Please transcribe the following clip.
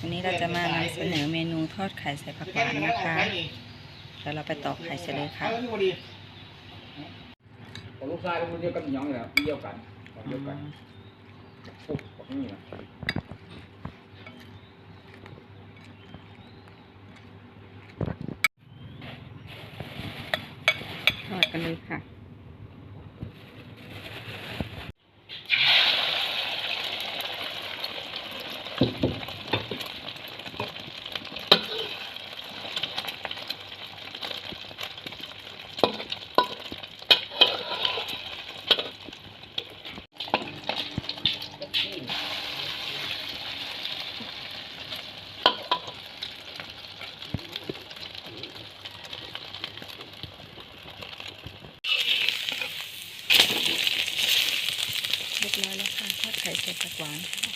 วันนี้เราจะมานำเสนอเมนูทอดไข่ใส่ผักหวานนะคะเดี๋ยวเราไปตอกไข่เสร็จเลยค่ะของลูกชายเป็นคนเดียวกันยังเลยครับเดียวกันของเดียวกันปุ๊บแบบนี้นะทอดกันเลยค่ะ รียบร้อยแล้วค่ะทอดไข่ใส่ผักหวานค่ะ